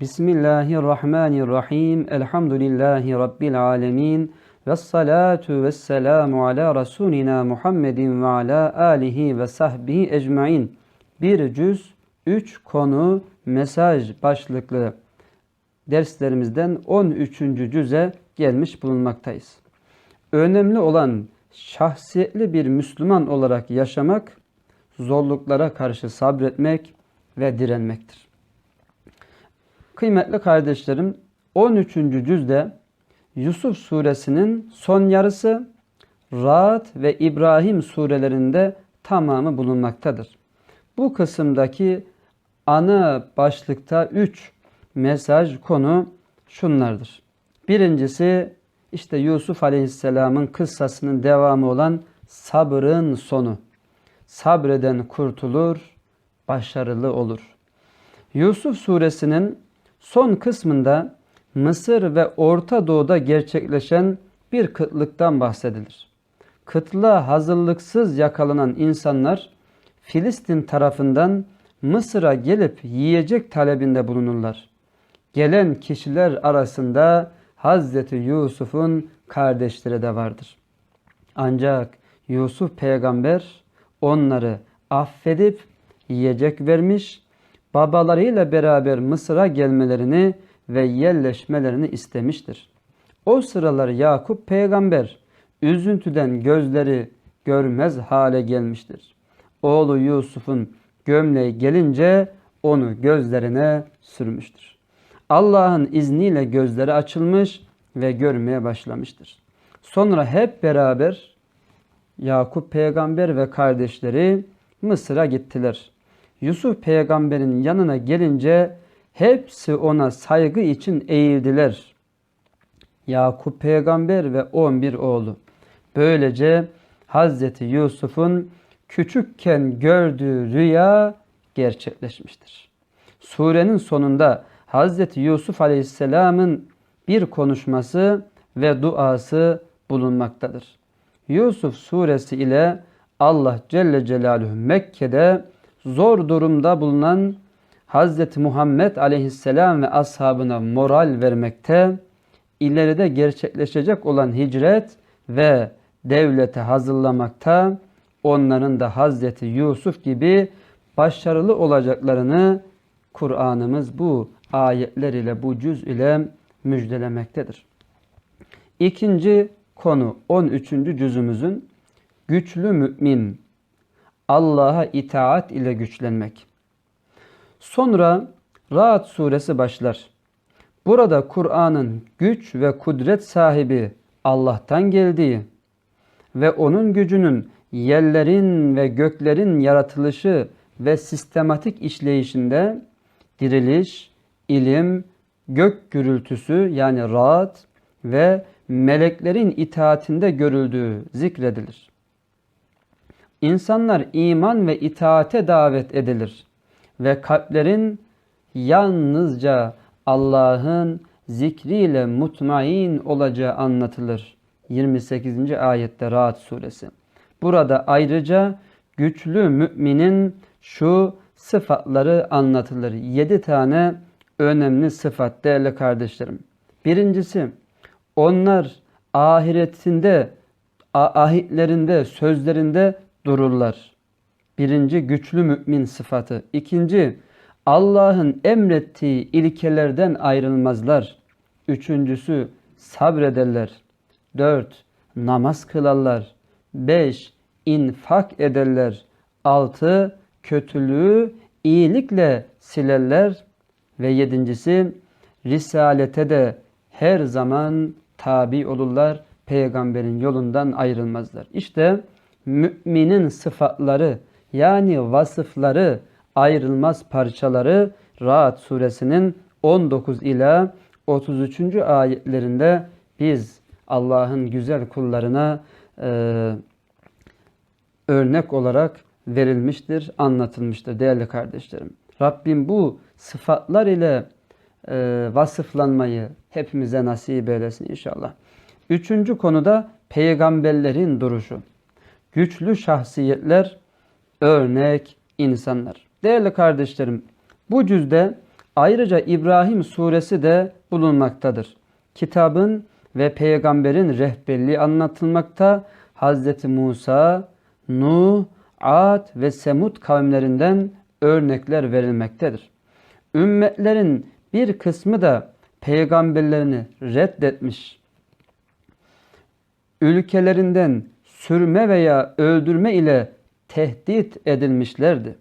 Bismillahirrahmanirrahim. Elhamdülillahi Rabbil alemin. Ve salatu ve selamu ala Resulina Muhammedin ve ala alihi ve sahbihi ecmain. Bir cüz, üç konu, mesaj başlıklı derslerimizden 13. cüze gelmiş bulunmaktayız. Önemli olan şahsiyetli bir Müslüman olarak yaşamak, zorluklara karşı sabretmek ve direnmektir. Kıymetli kardeşlerim, 13. cüzde Yusuf suresinin son yarısı, Rahat ve İbrahim surelerinde tamamı bulunmaktadır. Bu kısımdaki ana başlıkta 3 mesaj konu şunlardır. Birincisi işte Yusuf Aleyhisselam'ın kıssasının devamı olan sabrın sonu. Sabreden kurtulur, başarılı olur. Yusuf suresinin son kısmında Mısır ve Orta Doğu'da gerçekleşen bir kıtlıktan bahsedilir. Kıtlığa hazırlıksız yakalanan insanlar Filistin tarafından Mısır'a gelip yiyecek talebinde bulunurlar. Gelen kişiler arasında Hazreti Yusuf'un kardeşleri de vardır. Ancak Yusuf peygamber onları affedip yiyecek vermiş, babalarıyla beraber Mısır'a gelmelerini ve yerleşmelerini istemiştir. O sıralar Yakup peygamber üzüntüden gözleri görmez hale gelmiştir. Oğlu Yusuf'un gömleği gelince onu gözlerine sürmüştür. Allah'ın izniyle gözleri açılmış ve görmeye başlamıştır. Sonra hep beraber Yakup peygamber ve kardeşleri Mısır'a gittiler. Yusuf peygamberin yanına gelince hepsi ona saygı için eğildiler. Yakup peygamber ve 11 oğlu. Böylece Hazreti Yusuf'un küçükken gördüğü rüya gerçekleşmiştir. Surenin sonunda Hazreti Yusuf Aleyhisselam'ın bir konuşması ve duası bulunmaktadır. Yusuf suresi ile Allah Celle Celaluhu Mekke'de zor durumda bulunan Hazreti Muhammed Aleyhisselam ve ashabına moral vermekte, ileride gerçekleşecek olan hicret ve devlete hazırlamakta, onların da Hazreti Yusuf gibi başarılı olacaklarını Kur'an'ımız bu ayetler ile bu cüz ile müjdelemektedir. İkinci konu 13. cüzümüzün güçlü mümin Allah'a itaat ile güçlenmek. Sonra Rahat suresi başlar. Burada Kur'an'ın güç ve kudret sahibi Allah'tan geldiği ve onun gücünün yerlerin ve göklerin yaratılışı ve sistematik işleyişinde diriliş, ilim, gök gürültüsü yani rahat ve meleklerin itaatinde görüldüğü zikredilir. İnsanlar iman ve itaate davet edilir ve kalplerin yalnızca Allah'ın zikriyle mutmain olacağı anlatılır. 28. ayette Rahat suresi. Burada ayrıca güçlü müminin şu sıfatları anlatılır. 7 tane önemli sıfat değerli kardeşlerim. Birincisi onlar ahiretinde ahitlerinde, sözlerinde dururlar. Birinci güçlü mümin sıfatı. İkinci Allah'ın emrettiği ilkelerden ayrılmazlar. Üçüncüsü sabrederler. Dört namaz kılarlar. Beş infak ederler. Altı kötülüğü iyilikle silerler. Ve yedincisi risalete de her zaman tabi olurlar. Peygamberin yolundan ayrılmazlar. İşte bu müminin sıfatları yani vasıfları ayrılmaz parçaları Rahat suresinin 19 ila 33. ayetlerinde biz Allah'ın güzel kullarına e, örnek olarak verilmiştir, anlatılmıştır değerli kardeşlerim. Rabbim bu sıfatlar ile e, vasıflanmayı hepimize nasip eylesin inşallah. Üçüncü konuda peygamberlerin duruşu güçlü şahsiyetler, örnek insanlar. Değerli kardeşlerim, bu cüzde Ayrıca İbrahim suresi de bulunmaktadır. Kitabın ve peygamberin rehberliği anlatılmakta. Hazreti Musa, Nuh, Ad ve Semud kavimlerinden örnekler verilmektedir. Ümmetlerin bir kısmı da peygamberlerini reddetmiş. Ülkelerinden sürme veya öldürme ile tehdit edilmişlerdi.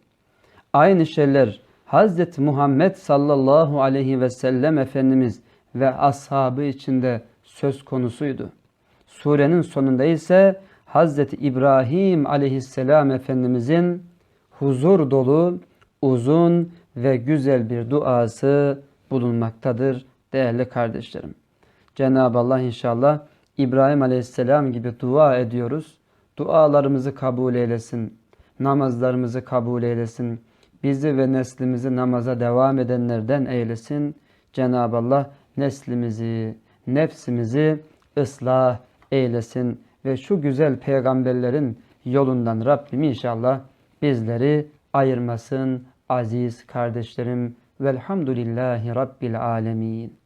Aynı şeyler Hz. Muhammed sallallahu aleyhi ve sellem Efendimiz ve ashabı içinde söz konusuydu. Surenin sonunda ise Hz. İbrahim aleyhisselam Efendimizin huzur dolu, uzun ve güzel bir duası bulunmaktadır değerli kardeşlerim. Cenab-ı Allah inşallah İbrahim aleyhisselam gibi dua ediyoruz. Dualarımızı kabul eylesin. Namazlarımızı kabul eylesin. Bizi ve neslimizi namaza devam edenlerden eylesin. Cenab-ı Allah neslimizi, nefsimizi ıslah eylesin. Ve şu güzel peygamberlerin yolundan Rabbim inşallah bizleri ayırmasın aziz kardeşlerim. Velhamdülillahi Rabbil alemin.